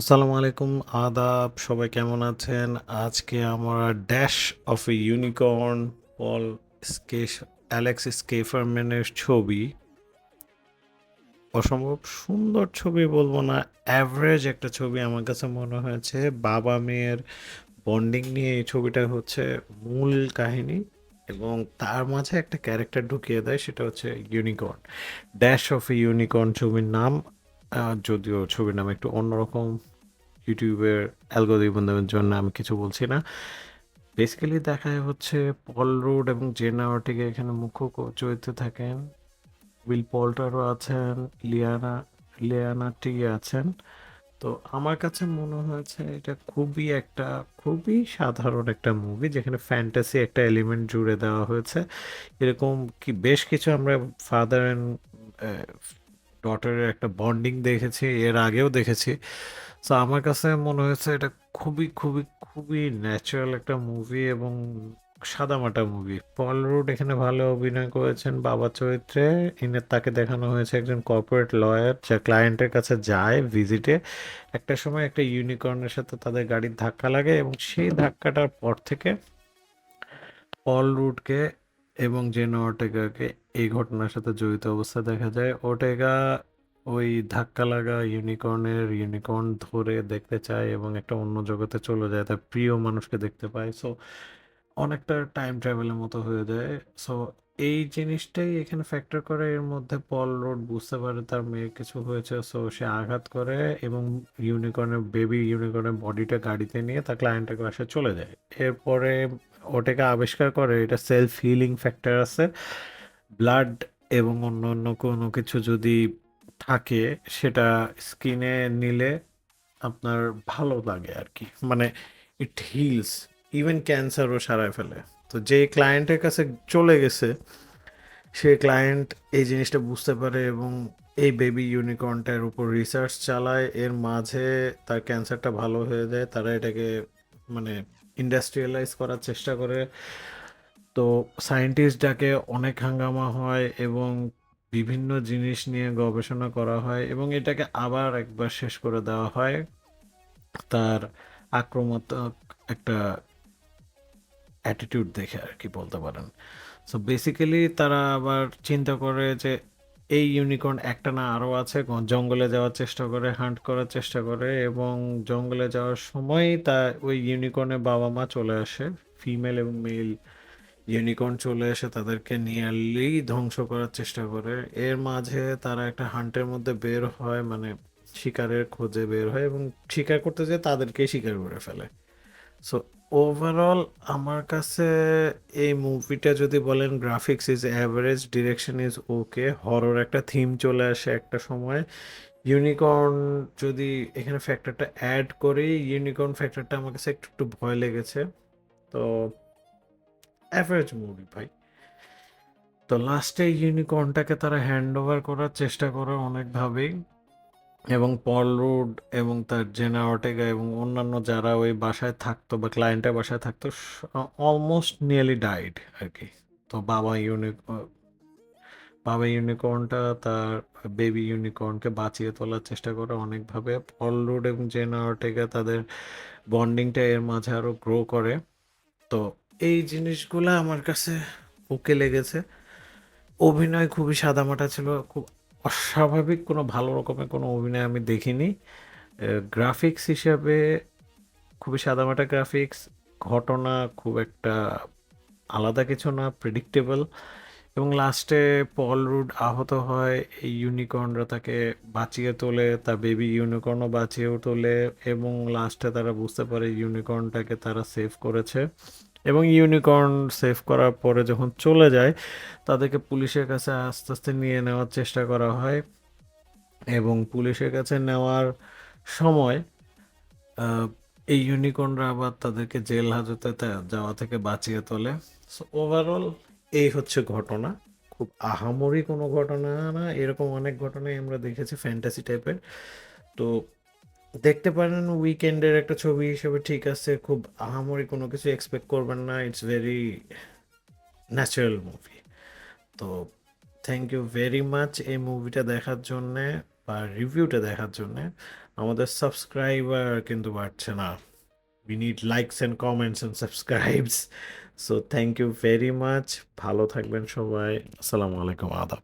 আসসালামু আলাইকুম, আদাব, সবাই কেমন আছেন? আজকে আমরা death of a unicorn Paul স্কেশ Alex স্কেফারম্যানের ছবি। অসম্ভব সুন্দর ছবি বলব না অ্যাভারেজ একটা ছবি আমার কাছে মনে হয়েছে। বাবা মেয়ের বন্ডিং নিয়ে এই ছবিটা হচ্ছে মূল কাহিনী এবং তার মাঝে একটা ক্যারেক্টার ঢুকিয়ে দেয়, সেটা হচ্ছে unicorn dash of a unicorn ছবির নাম যদিও ছবির নাম একটু অন্যরকম, ইউটিউবের অ্যালগোরিদমের জন্য আমি কিছু বলছি না। বেসিক্যালি দেখায় হচ্ছে পল রুড এবং জেনা অর্টিগা এখানে মুখ্য চরিত্রে থাকেন। উইল পল্টারও আছেন লিয়ানা লিয়ানা টি আছেন। তো আমার কাছে মনে হয়েছে এটা খুবই একটা, খুবই সাধারণ একটা মুভি যেখানে ফ্যান্টাসি একটা এলিমেন্ট জুড়ে দেওয়া হয়েছে। এরকম কি বেশ কিছু আমরা ফাদার অ্যান্ড ডটারের একটা বন্ডিং দেখেছি, এর আগেও দেখেছি। সো আমার কাছে মনে হয়েছে এটা খুবই খুবই খুবই ন্যাচারাল একটা মুভি এবং সাদামাটা মুভি পল রুড এখানে ভালো অভিনয় করেছেন বাবা চরিত্রে। এনে তাকে দেখানো হয়েছে একজন কর্পোরেট লয়ার যা ক্লায়েন্টের কাছে যায় ভিজিটে একটা সময় একটা ইউনিকর্নের সাথে তাদের গাড়ির ধাক্কা লাগে এবং সেই ধাক্কাটার পর থেকে পল রুডকে এবং জেন অর্টেগাকে এই ঘটনার সাথে জড়িত অবস্থা দেখা যায়। ওর্টেগা ওই ধাক্কা লাগা ইউনিকর্নের ইউনিকর্ন ধরে দেখতে চায় এবং একটা অন্য জগতে চলে যায়, তার প্রিয় মানুষকে দেখতে পায়। সো অনেকটা টাইম ট্রাভেলের মতো হয়ে যায়। সো এই জিনিসটাই এখানে ফ্যাক্টর করে। এর মধ্যে পল রোড বুঝতে পারে তার মেয়ের কিছু হয়েছে। সো সে আঘাত করে এবং ইউনিকর্নের বেবি ইউনিকর্নের বডিটা গাড়িতে নিয়ে তার ক্লায়েন্টের বাসায় চলে যায়। এরপরে ওটাকে আবিষ্কার করে, এটা সেলফ হিলিং ফ্যাক্টর আছে। ব্লাড এবং অন্য অন্য কোনো কিছু যদি থাকে, সেটা স্কিনে নিলে আপনার ভালো লাগে আর কি। মানে ইট হিলস ইভেন ক্যান্সারও সারায় ফেলে। তো যে ক্লায়েন্টের কাছে চলে গেছে, সে ক্লায়েন্ট এই জিনিসটা বুঝতে পারে এবং এই বেবি ইউনিকর্নটার উপর রিসার্চ চালায়। এর মাঝে তার ক্যান্সারটা ভালো হয়ে যায়, তারা এটাকে মানে ইন্ডাস্ট্রিয়ালাইজ করার চেষ্টা করে। তো সায়েন্টিস্ট ডাকে অনেক হাঙ্গামা হয় এবং বিভিন্ন জিনিস নিয়ে গবেষণা করা হয় এবং এটাকে আবার একবার শেষ করে দেওয়া হয়। তার আক্রমণাত্মক একটা অ্যাটিটিউড দেখে আর কি বলতে পারেন। সো বেসিক্যালি তারা আবার চিন্তা করে যে এই ইউনিকর্ন একটা না আরও আছে। জঙ্গলে যাওয়ার চেষ্টা করে হান্ট করার চেষ্টা করে এবং জঙ্গলে যাওয়ার সময় তা ওই ইউনিকর্নের বাবা মা চলে আসে। ফিমেল এবং মেল ইউনিকর্ন চলে এসে তাদেরকে নিয়ারলি ধ্বংস করার চেষ্টা করে। এর মাঝে তারা একটা হান্টের মধ্যে বের হয় মানে শিকারের খোঁজে বের হয় এবং শিকার করতে যেয়ে তাদেরকেই শিকার করে ফেলে। সো ওভারঅল আমার কাছে এই মুভিটা যদি বলেন graphics is average direction is okay horror একটা থিম চলে আসে একটা সময়। ইউনিকর্ন যদি এখানে ফ্যাক্টরটা অ্যাড করি ইউনিকর্ন ফ্যাক্টরটা আমার কাছে একটু একটু ভয় লেগেছে। তো অ্যাভারেজ মুভি ভাই। তো লাস্টে ইউনিকর্নটাকে তারা হ্যান্ড ওভার করার চেষ্টা করে অনেকভাবেই। এবং পল রুড এবং তার জেনা অর্টেগা এবং অন্যান্য যারা ওই বাসায় থাকতো বা ক্লায়েন্টের বাসায় থাকতো অলমোস্ট নিয়ারলি ডাইড আর কি তো বাবা ইউনি বাবা ইউনিকর্নটা তার বেবি ইউনিকর্নকে বাঁচিয়ে তোলার চেষ্টা করে অনেকভাবে। পল রুড এবং জেনা অর্টেগা তাদের বন্ডিংটা এর মাঝে আরও গ্রো করে। তো এই জিনিসগুলো আমার কাছে ওকে লেগেছে। অভিনয় খুবই সাদামাটা ছিল, খুব অস্বাভাবিক কোনো ভালো রকমের কোনো অভিনয় আমি দেখিনি। গ্রাফিক্স হিসাবে খুবই সাদামাটা গ্রাফিক্স ঘটনা খুব একটা আলাদা কিছু না প্রেডিক্টেবল এবং লাস্টে পল রুড আহত হয়, এই ইউনিকর্নরা তাকে বাঁচিয়ে তোলে তার বেবি ইউনিকর্নও বাঁচিয়েও তোলে এবং লাস্টে তারা বুঝতে পারে ইউনিকর্নটাকে তারা সেভ করেছে। এবং ইউনিকর্ন সেভ করার পরে যখন চলে যায়, তাদেরকে পুলিশের কাছে আস্তে আস্তে নিয়ে নেওয়ার চেষ্টা করা হয় এবং পুলিশের কাছে নেওয়ার সময় এই ইউনিকর্নরা আবার তাদেরকে জেল হাজতে যাওয়া থেকে বাঁচিয়ে তোলে। সো ওভারঅল এই হচ্ছে ঘটনা। খুব আহামরি কোনো ঘটনা না, এরকম অনেক ঘটনাই আমরা দেখেছি ফ্যান্টাসি টাইপের তো দেখতে পারেন উইকেন্ডের একটা ছবি হিসেবে ঠিক আছে, খুব আহামরি কোনো কিছু এক্সপেক্ট করবেন না ইটস ভেরি ন্যাচারাল মুভি তো থ্যাংক ইউ ভেরি মাচ এই মুভিটা দেখার জন্যে বা রিভিউটা দেখার জন্যে। আমাদের সাবস্ক্রাইবার কিন্তু বাড়ছে না। We need likes and comments and subscribes so thank you very much ভালো থাকবেন সবাই। আসসালামু আলাইকুম, আদাব।